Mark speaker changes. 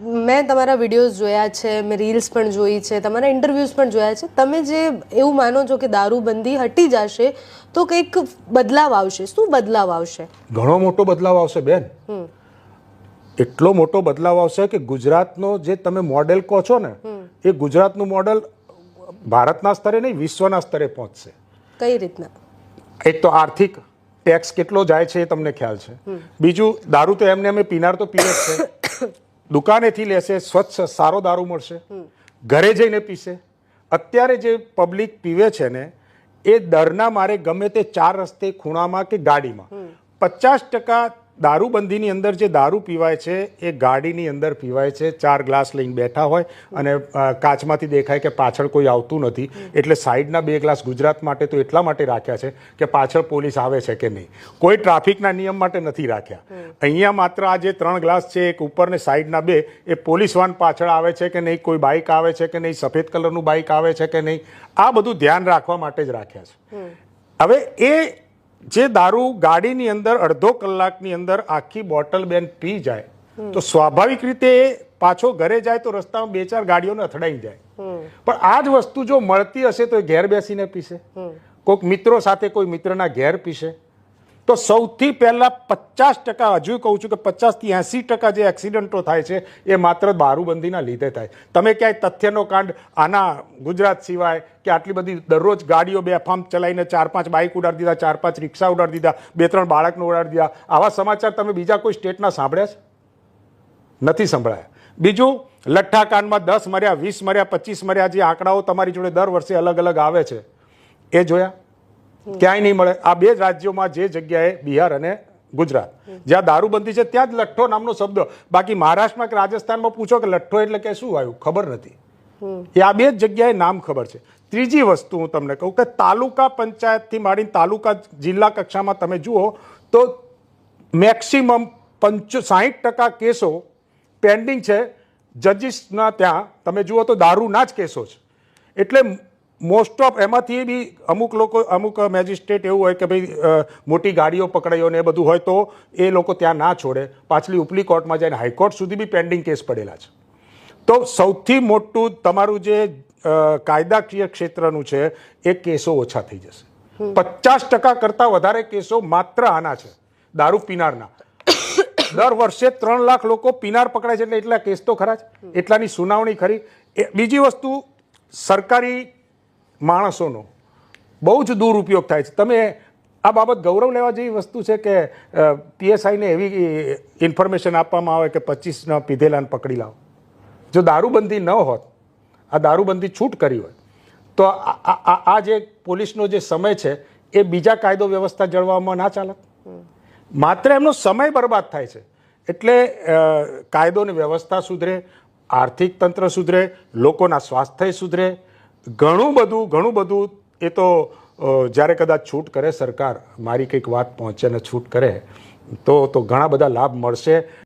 Speaker 1: મેં તમારા વિડીયોઝ જોયા છે મેં રીલ્સ પણ જોઈ છે તમારા ઇન્ટરવ્યૂઝ પણ જોયા છે. તમે જે એવું માનો છો કે દારૂબંધી હટી જશે તો કંઈક બદલાવ આવશે. શું બદલાવ આવશે?
Speaker 2: ઘણો મોટો બદલાવ આવશે બેન. એટલો મોટો બદલાવ આવશે કે ગુજરાતનો જે તમે મોડેલ કહો છો ને એ ગુજરાતનું મોડેલ ભારતના સ્તરે નહીં વિશ્વના સ્તરે પહોંચશે.
Speaker 1: કઈ રીતના?
Speaker 2: એક તો આર્થિક ટેક્સ કેટલો જાય છે એ તમને ખ્યાલ છે. બીજું દારૂ તો એમને અમે પીનાર તો પીવે જ છે. દુકાનેથી લેશે સ્વચ્છ સારો દારૂ મળશે ઘરે જઈને પીશે. અત્યારે જે પબ્લિક પીવે છે ને એ દરના મારે ગમે તે ચાર રસ્તે ખૂણામાં કે ગાડીમાં. પચાસ ટકા દારૂબંધીની અંદર જે દારૂ પીવાય છે એ ગાડીની અંદર પીવાય છે. ચાર ગ્લાસ લઈને બેઠા હોય અને કાચમાંથી દેખાય કે પાછળ કોઈ આવતું નથી. એટલે સાઈડના બે ગ્લાસ ગુજરાત માટે તો એટલા માટે રાખ્યા છે કે પાછળ પોલીસ આવે છે કે નહીં. કોઈ ટ્રાફિકના નિયમ માટે નથી રાખ્યા. અહીંયા માત્ર આ જે ત્રણ ગ્લાસ છે એક ઉપર ને સાઈડના બે એ પોલીસ વાન પાછળ આવે છે કે નહીં? કોઈ બાઇક આવે છે કે નહીં? સફેદ કલરનું બાઇક આવે છે કે નહીં? આ બધું ધ્યાન રાખવા માટે જ રાખ્યા છે. હવે એ જે દારૂ ગાડીની અંદર અડધો કલાકની અંદર આખી બોટલ બેન પી જાય તો સ્વાભાવિક રીતે પાછો ઘરે જાય તો રસ્તામાં બે ચાર ગાડીઓને અથડાઈ જાય. પણ આ જ વસ્તુ જો મળતી હશે તો એ ઘેર બેસીને પીશે. કોઈક મિત્રો સાથે કોઈ મિત્રના ઘેર પીશે. તો સૌથી પહેલાં પચાસ ટકા હજુ કહું છું કે પચાસથી એંસી ટકા જે એક્સિડન્ટો થાય છે, એ માત્ર દારૂબંધીના લીધે થાય. તમે ક્યાંય તથ્યનો કાંડ આના ગુજરાત સિવાય કે આટલી બધી દરરોજ ગાડીઓ બેફામ ચલાવીને ચાર પાંચ બાઇક ઉડાડી દીધા, ચાર પાંચ રિક્ષા ઉડાડી દીધા, બે ત્રણ બાળકને ઉડાડી દીધા. આવા સમાચાર તમે બીજા કોઈ સ્ટેટના સાંભળ્યા છે? નથી સંભળાયા. બીજું લઠ્ઠાકાંડમાં દસ મર્યા, વીસ મર્યા, પચીસ મર્યા જે આંકડાઓ તમારી જોડે દર વર્ષે અલગ અલગ આવે છે, એ જોયા? ક્યાંય નહીં મળે. આ બે જ રાજ્યોમાં જે જગ્યાએ બિહાર અને ગુજરાત. જ્યાં દારૂબંધી છે, ત્યાં જ લઠ્ઠો નામનો શબ્દ. બાકી મહારાષ્ટ્રમાં કે રાજસ્થાનમાં પૂછો કે લઠ્ઠો એટલે કે શું આવ્યું? ખબર નથી. એ આ બે જ જગ્યાએ નામ ખબર છે. ત્રીજી વસ્તુ હું તમને કહું કે તાલુકા પંચાયતથી માંડીને તાલુકા જિલ્લા કક્ષામાં તમે જુઓ તો મેક્સિમમ પંચો, સાહીઠ ટકા કેસો પેન્ડિંગ છે. જજીસના ત્યાં તમે જુઓ તો દારૂના જ કેસો છે. એટલે મોસ્ટ ઓફ એમાંથી બી અમુક લોકો અમુક મેજિસ્ટ્રેટ એવું હોય કે ભાઈ મોટી ગાડીઓ પકડાયો ને એ બધું હોય તો એ લોકો ત્યાં ના છોડે. પાછલી ઉપલી કોર્ટમાં જઈને હાઈકોર્ટ સુધી બી પેન્ડિંગ કેસ પડેલા છે. તો સૌથી મોટું તમારું જે કાયદાકીય ક્ષેત્રનું છે એ કેસો ઓછા થઈ જશે. પચાસ ટકા કરતાં વધારે કેસો માત્ર આના છે દારૂ પીનારના. દર વર્ષે ત્રણ લાખ લોકો પીનાર પકડાય છે એટલે એટલા કેસ તો ખરા જ. એટલાની સુનાવણી ખરી. એ બીજી વસ્તુ સરકારી માણસોનો. બહુ જ દુરુપયોગ થાય છે. તમે આ બાબત ગૌરવ લેવા જેવી વસ્તુ છે કે પીએસઆઈને એવી ઇન્ફોર્મેશન આપવામાં આવે કે પચીસના પીધેલાને પકડી લાવો. જો દારૂબંધી ન હોત, આ દારૂબંધી છૂટ કરી હોય તો આ- જે પોલીસનો જે સમય છે, એ બીજા કાયદો વ્યવસ્થા જળવામાં ના ચાલત. માત્ર એમનો સમય બરબાદ થાય છે. એટલે કાયદોની વ્યવસ્થા સુધરે, આર્થિક તંત્ર સુધરે, લોકોના સ્વાસ્થ્ય સુધરે ઘણું બધું ઘણું બધું એ તો જ્યારે કદાચ છૂટ કરે સરકાર, મારી કંઈક વાત પહોંચે ને છૂટ કરે, તો તો ઘણા બધા લાભ મળશે.